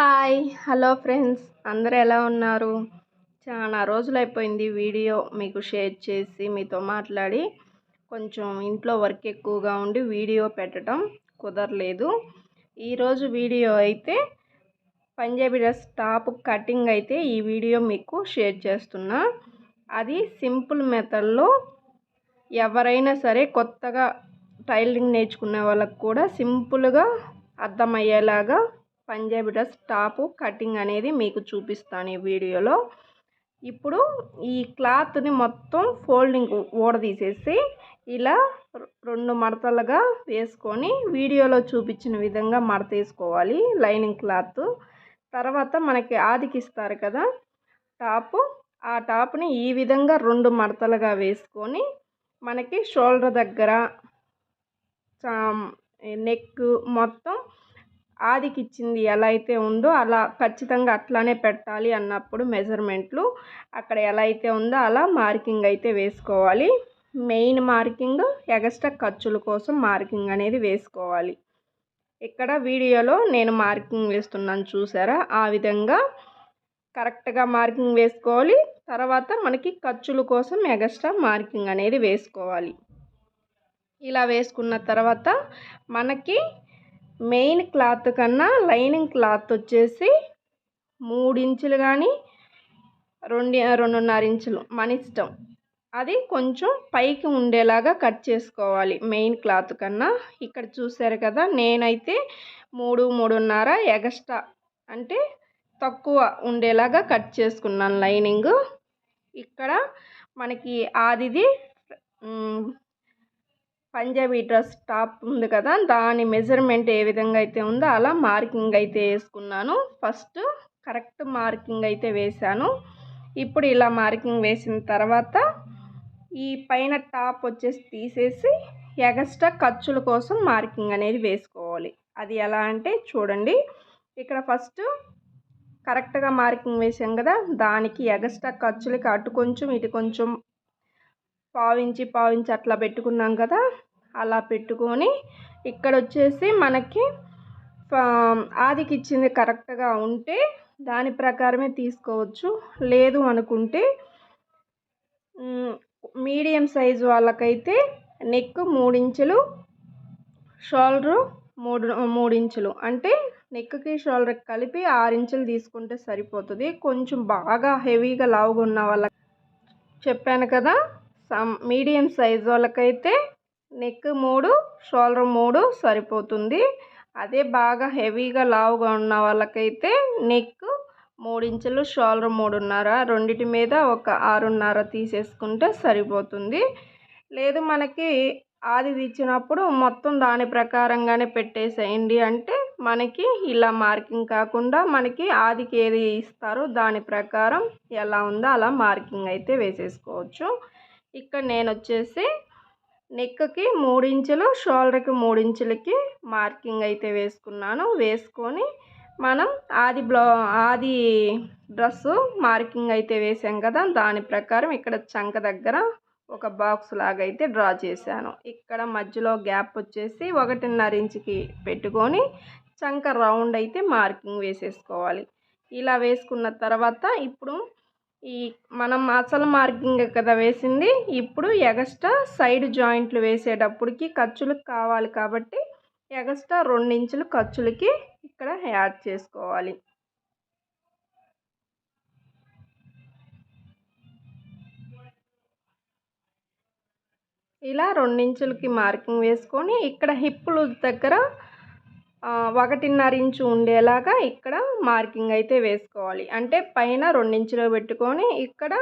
Hi hello friends. అందరు ఎలా ఉన్నారు? చాలా రోజులు అయిపోయింది వీడియో మీకు షేర్ చేసి మీతో మాట్లాడి కొంచెం ఇంట్లో వర్క్ ఎక్కువగా ఉండి వీడియో పెట్టడం కుదరలేదు. ఈరోజు వీడియో అయితే పంజాబీ డ్రెస్ టాప్ కటింగ్ అయితే ఈ వీడియో మీకు షేర్ చేస్తున్నా. అది సింపుల్ మెథడ్లో ఎవరైనా సరే కొత్తగా టైలరింగ్ నేర్చుకునే వాళ్ళకు కూడా సింపుల్గా అర్థమయ్యేలాగా పంజాబీ డ్రెస్ టాపు కటింగ్ అనేది మీకు చూపిస్తాను ఈ వీడియోలో. ఇప్పుడు ఈ క్లాత్ని మొత్తం ఫోల్డింగ్ ఊడదీసేసి ఇలా రెండు మడతలుగా వేసుకొని వీడియోలో చూపించిన విధంగా మడత వేసుకోవాలి లైనింగ్ క్లాత్. తర్వాత మనకి ఆదికిస్తారు కదా టాపు. ఆ టాప్ని ఈ విధంగా రెండు మడతలుగా వేసుకొని మనకి షోల్డర్ దగ్గర నెక్ మొత్తం ఆదికి ఇచ్చింది ఎలా అయితే ఉందో అలా ఖచ్చితంగా అట్లానే పెట్టాలి అన్నప్పుడు మెజర్మెంట్లు అక్కడ ఎలా అయితే ఉందో అలా మార్కింగ్ అయితే వేసుకోవాలి. మెయిన్ మార్కింగ్ ఎగస్ట్రా ఖర్చుల కోసం మార్కింగ్ అనేది వేసుకోవాలి. ఇక్కడ వీడియోలో నేను మార్కింగ్ వేస్తున్నాను చూసారా? ఆ విధంగా కరెక్ట్గా మార్కింగ్ వేసుకోవాలి. తర్వాత మనకి ఖర్చుల కోసం ఎగస్ట్రా మార్కింగ్ అనేది వేసుకోవాలి. ఇలా వేసుకున్న తర్వాత మనకి మెయిన్ క్లాత్ కన్నా లైనింగ్ క్లాత్ వచ్చేసి మూడు ఇంచులు కానీ రెండు రెండున్నర ఇంచులు మన ఇష్టం. అది కొంచెం పైకి ఉండేలాగా కట్ చేసుకోవాలి మెయిన్ క్లాత్ కన్నా. ఇక్కడ చూసారు కదా నేనైతే మూడు మూడున్నర ఎగస్ట్రా అంటే తక్కువ ఉండేలాగా కట్ చేసుకున్నాను లైనింగ్. ఇక్కడ మనకి ఆదిది పంజాబీ డ్రెస్ టాప్ ఉంది కదా దాని మెజర్మెంట్ ఏ విధంగా అయితే ఉందో అలా మార్కింగ్ అయితే వేసుకున్నాను. ఫస్ట్ కరెక్ట్ మార్కింగ్ అయితే వేశాను. ఇప్పుడు ఇలా మార్కింగ్ వేసిన తర్వాత ఈ పైన టాప్ వచ్చేసి తీసేసి ఎగస్ట్రా ఖర్చుల కోసం మార్కింగ్ అనేది వేసుకోవాలి. అది ఎలా అంటే చూడండి ఇక్కడ ఫస్ట్ కరెక్ట్గా మార్కింగ్ వేసాం కదా దానికి ఎగస్ట్రా ఖర్చులకి అటు కొంచెం ఇటు కొంచెం పావించి పావించి అట్లా పెట్టుకున్నాం కదా అలా పెట్టుకొని ఇక్కడ వచ్చేసి మనకి ఆదికి ఇచ్చింది కరెక్ట్గా ఉంటే దాని ప్రకారమే తీసుకోవచ్చు. లేదు అనుకుంటే మీడియం సైజు వాళ్ళకైతే నెక్ మూడించులు షోల్డరు మూడు మూడించులు. అంటే నెక్కి షోల్డర్కి కలిపి ఆరు ఇంచులు తీసుకుంటే సరిపోతుంది. కొంచెం బాగా హెవీగా లావుగా ఉన్న వాళ్ళకి చెప్పాను కదా సమ్ మీడియం సైజ్ వాళ్ళకైతే నెక్ మూడు షోల్డర్ మూడు సరిపోతుంది. అదే బాగా హెవీగా లావుగా ఉన్న వాళ్ళకైతే నెక్ మూడు షోల్డర్ మూడున్నర రెండిటి మీద ఒక ఆరున్నర తీసేసుకుంటే సరిపోతుంది. లేదు మనకి ఆది ఇచ్చినప్పుడు మొత్తం దాని ప్రకారంగానే పెట్టేసేయండి అంటే మనకి ఇలా మార్కింగ్ కాకుండా మనకి ఆదికి ఏది ఇస్తారో దాని ప్రకారం ఎలా ఉందో అలా మార్కింగ్ అయితే వేసేసుకోవచ్చు. ఇక్కడ నేను వచ్చేసి నెక్కి మూడించులు షోల్డర్కి మూడించులకి మార్కింగ్ అయితే వేసుకున్నాను. వేసుకొని మనం ఆది బ్లౌ ఆది డ్రెస్సు మార్కింగ్ అయితే వేసాం కదా! దాని ప్రకారం ఇక్కడ చంక దగ్గర ఒక బాక్స్ లాగా అయితే డ్రా చేశాను. ఇక్కడ మధ్యలో గ్యాప్ వచ్చేసి ఒకటిన్నర ఇంచుకి పెట్టుకొని చంక రౌండ్ అయితే మార్కింగ్ వేసేసుకోవాలి. ఇలా వేసుకున్న తర్వాత ఇప్పుడు ఈ మనం అసలు మార్కింగ్ కదా వేసింది ఇప్పుడు ఎగస్ట్రా సైడ్ జాయింట్లు వేసేటప్పటికి ఖర్చులకు కావాలి కాబట్టి ఎగస్ట్రా రెండించులు ఖర్చులకి ఇక్కడ యాడ్ చేసుకోవాలి. ఇలా రెండించులకి మార్కింగ్ వేసుకొని ఇక్కడ హిప్ లూజ్ దగ్గర ఒకటిన్నర ఇంచు ఉండేలాగా ఇక్కడ మార్కింగ్ అయితే వేసుకోవాలి. అంటే పైన రెండించులో పెట్టుకొని ఇక్కడ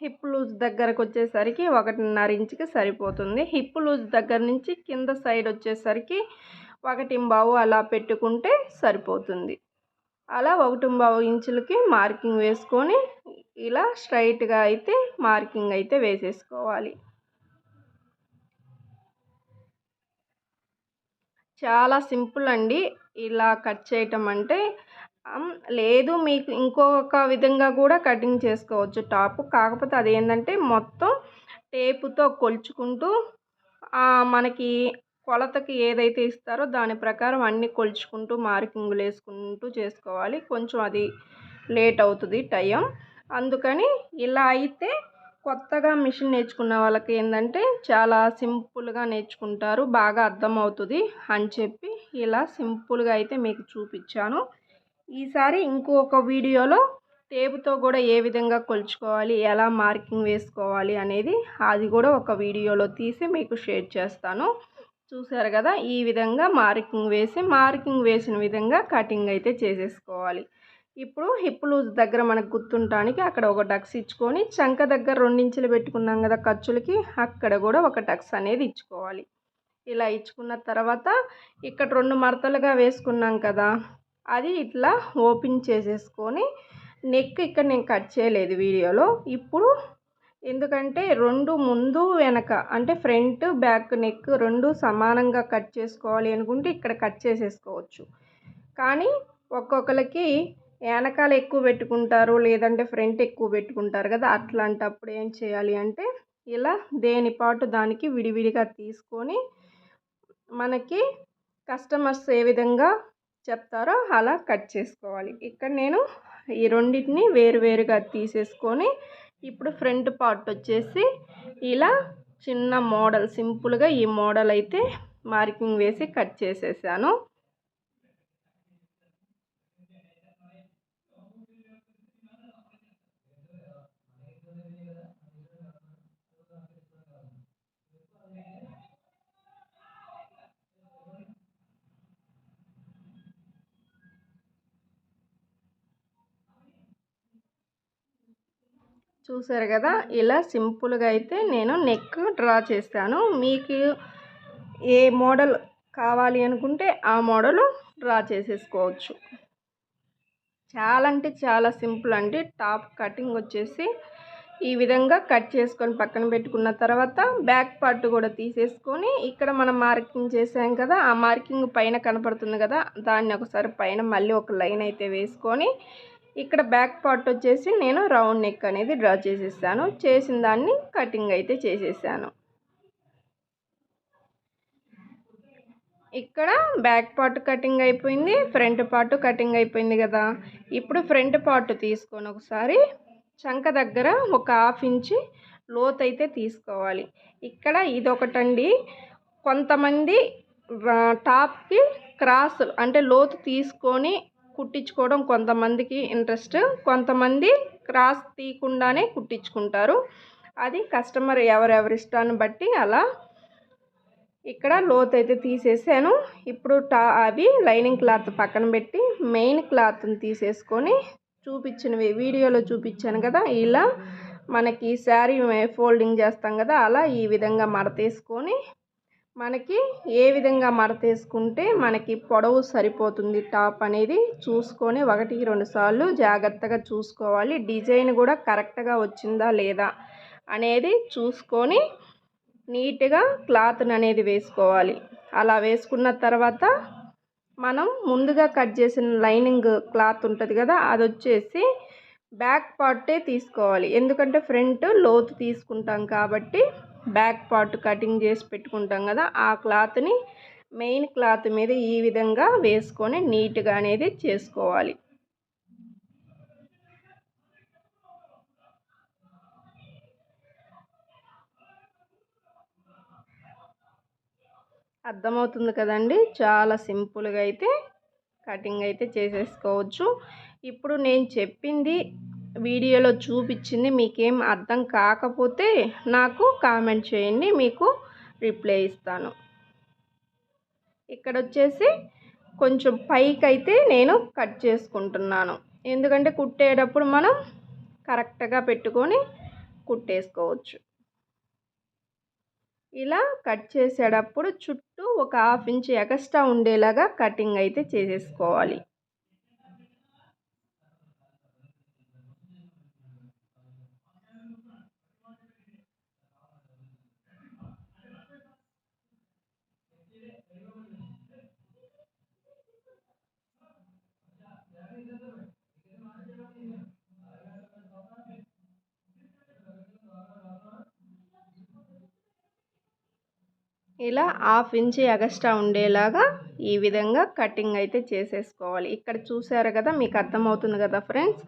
హిప్ లూజ్ దగ్గరకు వచ్చేసరికి ఒకటిన్నర ఇంచుకి సరిపోతుంది. హిప్ లూజ్ దగ్గర నుంచి కింద సైడ్ వచ్చేసరికి ఒకటింబావు అలా పెట్టుకుంటే సరిపోతుంది. అలా ఒకటి బావు ఇంచులకి మార్కింగ్ వేసుకొని ఇలా స్ట్రైట్గా అయితే మార్కింగ్ అయితే వేసేసుకోవాలి. చాలా సింపుల్ అండి ఇలా కట్ చేయటం అంటే లేదు మీకు ఇంకొక విధంగా కూడా కటింగ్ చేసుకోవచ్చు టాప్. కాకపోతే అదేంటంటే మొత్తం టేపుతో కొలుచుకుంటూ మనకి కొలతకి ఏదైతే ఇస్తారో దాని ప్రకారం అన్నీ కొలుచుకుంటూ మార్కింగులు వేసుకుంటూ చేసుకోవాలి. కొంచెం అది లేట్ అవుతుంది టైం. అందుకని ఇలా అయితే కొత్తగా మిషన్ నేర్చుకున్న వాళ్ళకి ఏంటంటే చాలా సింపుల్గా నేర్చుకుంటారు బాగా అర్థమవుతుంది అని చెప్పి ఇలా సింపుల్గా అయితే మీకు చూపించాను ఈసారి ఇంకొక వీడియోలో టేపుతో కూడా ఏ విధంగా కొలుచుకోవాలి ఎలా మార్కింగ్ వేసుకోవాలి అనేది అది కూడా ఒక వీడియోలో తీసి మీకు షేర్ చేస్తాను. చూసారు కదా ఈ విధంగా మార్కింగ్ వేసి మార్కింగ్ వేసిన విధంగా కటింగ్ అయితే చేసేసుకోవాలి. ఇప్పుడు హిప్ లూజ్ దగ్గర మనకు గుర్తుంటానికి అక్కడ ఒక టక్స్ ఇచ్చుకొని చంక దగ్గర రెండించులు పెట్టుకున్నాం కదా ఖర్చులకి అక్కడ కూడా ఒక టక్స్ అనేది ఇచ్చుకోవాలి. ఇలా ఇచ్చుకున్న తర్వాత ఇక్కడ రెండు మడతలుగా వేసుకున్నాం కదా అది ఇట్లా ఓపెన్ చేసేసుకొని నెక్ ఇక్కడ నేను కట్ చేయలేదు వీడియోలో. ఇప్పుడు ఎందుకంటే రెండు ముందు వెనక అంటే ఫ్రంట్ బ్యాక్ నెక్ రెండు సమానంగా కట్ చేసుకోవాలి అనుకుంటే ఇక్కడ కట్ చేసేసుకోవచ్చు. కానీ ఒక్కొక్కరికి వెనకాల ఎక్కువ పెట్టుకుంటారు లేదంటే ఫ్రంట్ ఎక్కువ పెట్టుకుంటారు కదా అట్లాంటప్పుడు ఏం చేయాలి అంటే ఇలా దేని పాటు దానికి విడివిడిగా తీసుకొని మనకి కస్టమర్స్ ఏ విధంగా చెప్తారో అలా కట్ చేసుకోవాలి. ఇక్కడ నేను ఈ రెండింటిని వేరువేరుగా తీసేసుకొని ఇప్పుడు ఫ్రంట్ పార్ట్ వచ్చేసి ఇలా చిన్న మోడల్ సింపుల్గా ఈ మోడల్ అయితే మార్కింగ్ వేసి కట్ చేసేసాను. చూసారు కదా ఇలా సింపుల్గా అయితే నేను నెక్ డ్రా చేస్తాను. మీకు ఏ మోడల్ కావాలి అనుకుంటే ఆ మోడల్ డ్రా చేసేసుకోవచ్చు. చాలా అంటే చాలా సింపుల్ అండి. టాప్ కటింగ్ వచ్చేసి ఈ విధంగా కట్ చేసుకొని పక్కన పెట్టుకున్న తర్వాత బ్యాక్ పార్ట్ కూడా తీసేసుకొని ఇక్కడ మనం మార్కింగ్ చేసాం కదా ఆ మార్కింగ్ పైన కనపడుతుంది కదా దాన్ని ఒకసారి పైన మళ్ళీ ఒక లైన్ అయితే వేసుకొని ఇక్కడ బ్యాక్ పార్ట్ వచ్చేసి నేను రౌండ్ నెక్ అనేది డ్రా చేసేసాను. చేసిన దాన్ని కటింగ్ అయితే చేసేసాను. ఇక్కడ బ్యాక్ పార్ట్ కటింగ్ అయిపోయింది ఫ్రంట్ పార్ట్ కటింగ్ అయిపోయింది కదా. ఇప్పుడు ఫ్రంట్ పార్ట్ తీసుకొని ఒకసారి చంక దగ్గర ఒక హాఫ్ ఇంచి లోత్ అయితే తీసుకోవాలి. ఇక్కడ ఇదొకటండి. కొంతమంది టాప్కి క్రాస్ అంటే లోతు తీసుకొని కుట్టించుకోవడం కొంతమందికి ఇంట్రెస్ట్ కొంతమంది క్రాస్ తీయకుండానే కుట్టించుకుంటారు. అది కస్టమర్ ఎవరెవరి ఇష్టాన్ని బట్టి అలా ఇక్కడ లోత్ అయితే తీసేసాను. ఇప్పుడు టా అవి లైనింగ్ క్లాత్ పక్కన పెట్టి మెయిన్ క్లాత్ని తీసేసుకొని చూపించినవి వీడియోలో చూపించాను కదా ఇలా మనకి శారీ ఫోల్డింగ్ చేస్తాం కదా అలా ఈ విధంగా మడతేసుకొని మనకి ఏ విధంగా మరతేసుకుంటే మనకి పొడవు సరిపోతుంది టాప్ అనేది చూసుకొని ఒకటి రెండు సార్లు జాగ్రత్తగా చూసుకోవాలి. డిజైన్ కూడా కరెక్ట్గా వచ్చిందా లేదా అనేది చూసుకొని నీట్గా క్లాత్ని అనేది వేసుకోవాలి. అలా వేసుకున్న తర్వాత మనం ముందుగా కట్ చేసిన లైనింగ్ క్లాత్ ఉంటుంది కదా అది వచ్చేసి బ్యాక్ పార్టే తీసుకోవాలి. ఎందుకంటే ఫ్రంట్ లోతు తీసుకుంటాం కాబట్టి బ్యాక్ పార్ట్ కటింగ్ చేసి పెట్టుకుంటాం కదా ఆ క్లాత్ని మెయిన్ క్లాత్ మీద ఈ విధంగా వేసుకొని నీట్గా అనేది చేసుకోవాలి. అర్థమవుతుంది కదండి? చాలా సింపుల్గా అయితే కటింగ్ అయితే చేసేసుకోవచ్చు. ఇప్పుడు నేను చెప్పింది వీడియోలో చూపించింది మీకేం అర్థం కాకపోతే నాకు కామెంట్ చేయండి మీకు రిప్లై ఇస్తాను. ఇక్కడ వచ్చేసి కొంచెం పైకి అయితే నేను కట్ చేసుకుంటున్నాను. ఎందుకంటే కుట్టేటప్పుడు మనం కరెక్ట్గా పెట్టుకొని కుట్టేసుకోవచ్చు. ఇలా కట్ చేసేటప్పుడు చుట్టూ ఒక హాఫ్ ఇంచ్ ఎక్స్ట్రా ఉండేలాగా కటింగ్ అయితే చేసేసుకోవాలి. ఇలా హాఫ్ ఇంచి ఎగస్ట్రా ఉండేలాగా ఈ విధంగా కటింగ్ అయితే చేసేసుకోవాలి. ఇక్కడ చూసారు కదా మీకు అర్థమవుతుంది కదా ఫ్రెండ్స్.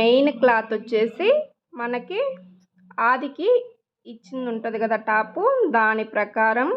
మెయిన్ క్లాత్ వచ్చేసి మనకి ఆదికి ఇచ్చింది ఉంటుంది కదా టాపు. దాని ప్రకారం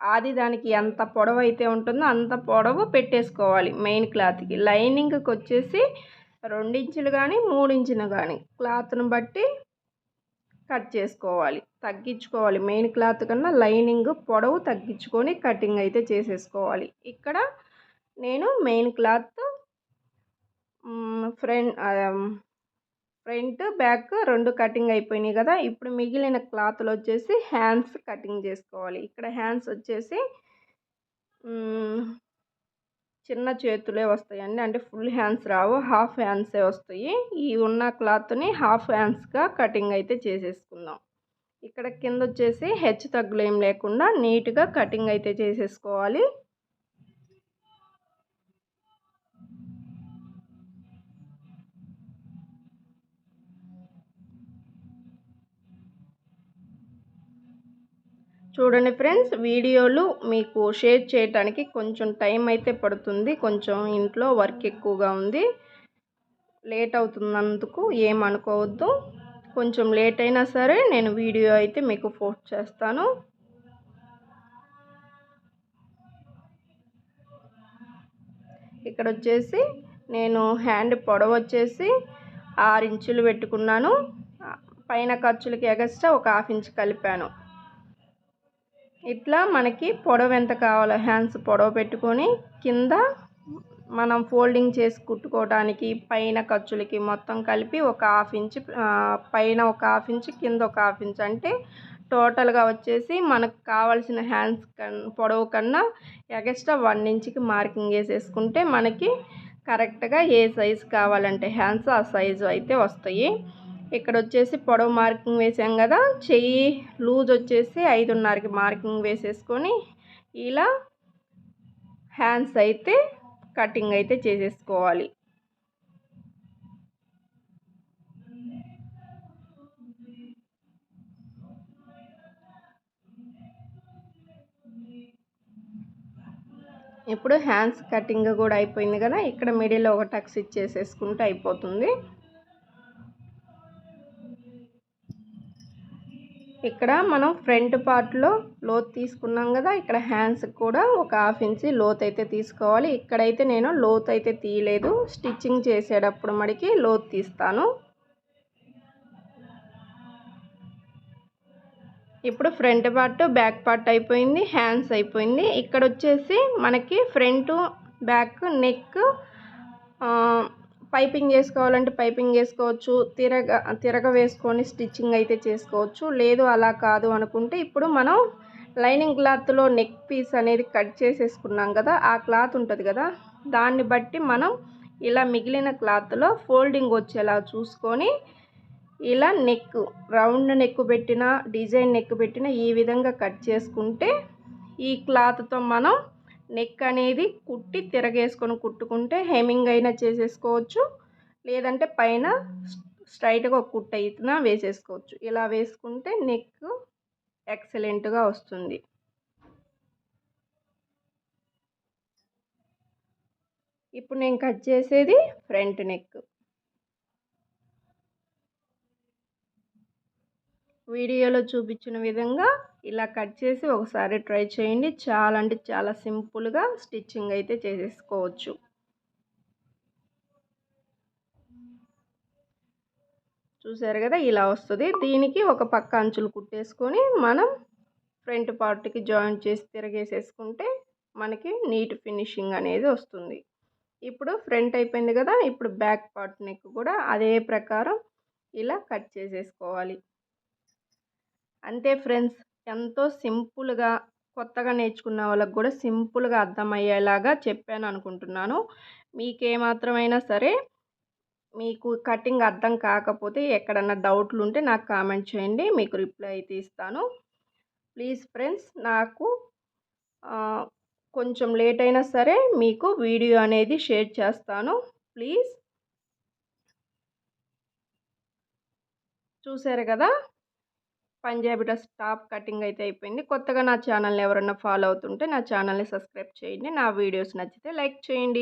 ఆది దానికి ఎంత పొడవు అయితే ఉంటుందో అంత పొడవు పెట్టేసుకోవాలి మెయిన్ క్లాత్కి. లైనింగ్కి వచ్చేసి రెండించులు కానీ మూడించులు కానీ క్లాత్ను బట్టి కట్ చేసుకోవాలి. తగ్గించుకోవాలి. మెయిన్ క్లాత్ కన్నా లైనింగ్ పొడవు తగ్గించుకొని కటింగ్ అయితే చేసేసుకోవాలి. ఇక్కడ నేను main cloth front front back రెండు కటింగ్ అయిపోయినాయి కదా. ఇప్పుడు మిగిలిన క్లాత్లు వచ్చేసి హ్యాండ్స్ కటింగ్ చేసుకోవాలి. ఇక్కడ హ్యాండ్స్ వచ్చేసి చిన్న చేతులే వస్తాయండి. అంటే ఫుల్ హ్యాండ్స్ రావు హాఫ్ హ్యాండ్సే వస్తాయి. ఈ ఉన్న క్లాత్ని హాఫ్ హ్యాండ్స్గా కటింగ్ అయితే చేసేసుకుందాం. ఇక్కడ కింద వచ్చేసి హెచ్చు తగ్గులు ఏం లేకుండా నీట్గా కటింగ్ అయితే చేసేసుకోవాలి. చూడండి ఫ్రెండ్స్ వీడియోలు మీకు షేర్ చేయడానికి కొంచెం టైం అయితే పడుతుంది. కొంచెం ఇంట్లో వర్క్ ఎక్కువగా ఉంది. లేట్ అవుతున్నందుకు ఏమనుకోవద్దు కొంచెం లేట్ అయినా సరే నేను వీడియో అయితే మీకు పోస్ట్ చేస్తాను. ఇక్కడ వచ్చేసి నేను హ్యాండ్ పొడవు వచ్చేసి ఆరు ఇంచులు పెట్టుకున్నాను. పైన ఖర్చులకి ఎగస్ట్రా ఒక హాఫ్ ఇంచ్ కలిపాను. ఇట్లా మనకి పొడవు ఎంత కావాలో హ్యాండ్స్ పొడవు పెట్టుకొని కింద మనం ఫోల్డింగ్ చేసి కుట్టుకోవడానికి పైన ఖర్చులకి మొత్తం కలిపి ఒక హాఫ్ ఇంచ్ పైన ఒక హాఫ్ ఇంచ్ కింద ఒక హాఫ్ ఇంచ్ అంటే టోటల్గా వచ్చేసి మనకు కావాల్సిన హ్యాండ్స్ కన్ పొడవు కన్నా ఎగస్ట్రా వన్ ఇంచ్కి మార్కింగ్ వేసేసుకుంటే మనకి కరెక్ట్గా ఏ సైజు కావాలంటే హ్యాండ్స్ ఆ సైజు అయితే వస్తాయి. ఇక్కడ వచ్చేసి పొడవు మార్కింగ్ వేసాం కదా చెయ్యి లూజ్ వచ్చేసి ఐదున్నరకి మార్కింగ్ వేసేసుకొని ఇలా హ్యాండ్స్ అయితే కటింగ్ అయితే చేసేసుకోవాలి. ఇప్పుడు హ్యాండ్స్ కటింగ్ కూడా అయిపోయింది కదా ఇక్కడ మిడిల్లో ఒక టక్స్ ఇచ్చేసేసుకుంటే అయిపోతుంది. ఇక్కడ మనం ఫ్రంట్ పార్ట్లో లోత్ తీసుకున్నాం కదా ఇక్కడ హ్యాండ్స్ కూడా ఒక హాఫ్ ఇంచి లోత్ అయితే తీసుకోవాలి. ఇక్కడైతే నేను లోత్ అయితే తీయలేదు. స్టిచ్చింగ్ చేసేటప్పుడు మడికి లోత్ తీస్తాను. ఇప్పుడు ఫ్రంట్ పార్ట్ బ్యాక్ పార్ట్ అయిపోయింది హ్యాండ్స్ అయిపోయింది. ఇక్కడ వచ్చేసి మనకి ఫ్రంట్ బ్యాక్ నెక్ పైపింగ్ చేసుకోవాలంటే పైపింగ్ చేసుకోవచ్చు. తిరగ తిరగ వేసుకొని స్టిచ్చింగ్ అయితే చేసుకోవచ్చు. లేదు అలా కాదు అనుకుంటే ఇప్పుడు మనం లైనింగ్ క్లాత్లో నెక్ పీస్ అనేది కట్ చేసేసుకున్నాం కదా ఆ క్లాత్ ఉంటుంది కదా దాన్ని బట్టి మనం ఇలా మిగిలిన క్లాత్లో ఫోల్డింగ్ వచ్చేలా చూసుకొని ఇలా నెక్ రౌండ్ నెక్ పెట్టిన డిజైన్ నెక్ పెట్టిన ఈ విధంగా కట్ చేసుకుంటే ఈ క్లాత్తో మనం నెక్ అనేది కుట్టి తిరగేసుకొని కుట్టుకుంటే హెమింగ్ అయినా చేసేసుకోవచ్చు. లేదంటే పైన స్ట్రైట్గా ఒక కుట్ట అయితేనా వేసేసుకోవచ్చు. ఇలా వేసుకుంటే నెక్ ఎక్సలెంట్గా వస్తుంది. ఇప్పుడు నేను కట్ చేసేది ఫ్రంట్ నెక్. వీడియోలో చూపించిన విధంగా ఇలా కట్ చేసి ఒకసారి ట్రై చేయండి. చాలా అంటే చాలా సింపుల్గా స్టిచ్చింగ్ అయితే చేసేసుకోవచ్చు. చూసారు కదా ఇలా వస్తుంది. దీనికి ఒక పక్క అంచులు కుట్టేసుకొని మనం ఫ్రంట్ పార్ట్కి జాయింట్ చేసి తిరగేసేసుకుంటే మనకి నీట్ ఫినిషింగ్ అనేది వస్తుంది. ఇప్పుడు ఫ్రంట్ అయిపోయింది కదా ఇప్పుడు బ్యాక్ పార్ట్ నెక్ కూడా అదే ప్రకారం ఇలా కట్ చేసేసుకోవాలి. అంతే ఫ్రెండ్స్ ఎంతో సింపుల్గా కొత్తగా నేర్చుకున్న వాళ్ళకి కూడా సింపుల్గా అర్థమయ్యేలాగా చెప్పాను అనుకుంటున్నాను. మీకేమాత్రమైనా సరే మీకు కటింగ్ అర్థం కాకపోతే ఎక్కడన్నా డౌట్లు ఉంటే నాకు కామెంట్ చేయండి మీకు రిప్లై అయితే ఇస్తాను ప్లీజ్ ఫ్రెండ్స్ నాకు కొంచెం లేట్ అయినా సరే మీకు వీడియో అనేది షేర్ చేస్తాను. ప్లీజ్. చూసారు కదా? పంజాబీ డ్రెస్ టాప్ కటింగ్ అయితే అయిపోయింది. కొత్తగా నా ఛానల్ని ఎవరన్నా ఫాలో అవుతుంటే నా ఛానల్ని సబ్స్క్రైబ్ చేయండి. నా వీడియోస్ నచ్చితే లైక్ చేయండి.